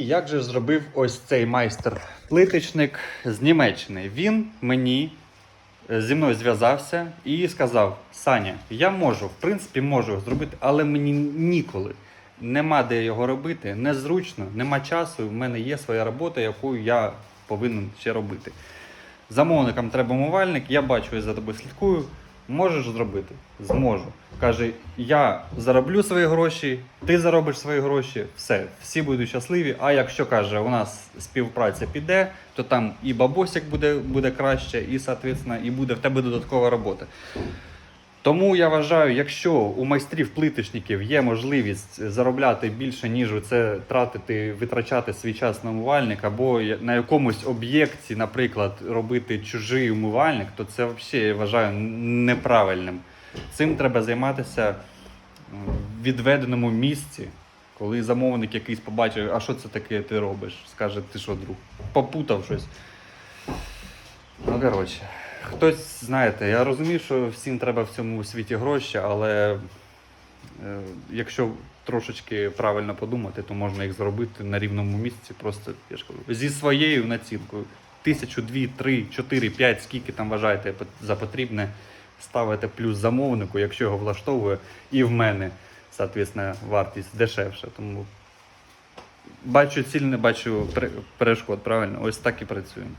Як же зробив ось цей майстер-плиточник з Німеччини? Він мені е, зі мною зв'язався і сказав: Саня, я можу, в принципі, можу зробити, але мені ніколи. Нема де його робити, незручно, нема часу. В мене є своя робота, яку я повинен ще робити. Замовникам треба умивальник, я бачу, я за тобою слідкую. Можеш зробити? Зможу. Каже, я зароблю свої гроші, ти заробиш свої гроші, все, всі будуть щасливі. А якщо каже, у нас співпраця піде, то там і бабосик буде, буде краще, і, соответственно, і буде в тебе додаткова робота. Тому я вважаю, якщо у майстрів плиточників є можливість заробляти більше, ніж це тратити, витрачати свій час на умивальник, або на якомусь об'єкті, наприклад, робити чужий умивальник, то це взагалі я вважаю неправильним. Цим треба займатися в відведеному місці, коли замовник якийсь побачить, а що це таке ти робиш? Скаже, ти що, друг, попутав щось. Ну, коротше, хтось, знаєте, я розумію, що всім треба в цьому світі гроші, але е, якщо трошечки правильно подумати, то можна їх зробити на рівному місці, просто я ж кажу, зі своєю націнкою. Тисячу, дві, три, чотири, п'ять, скільки там вважаєте за потрібне, ставите плюс замовнику, якщо його влаштовує, і в мене, соответственно, вартість дешевша. Тому бачу ціль, не бачу перешкод, правильно? Ось так і працюємо.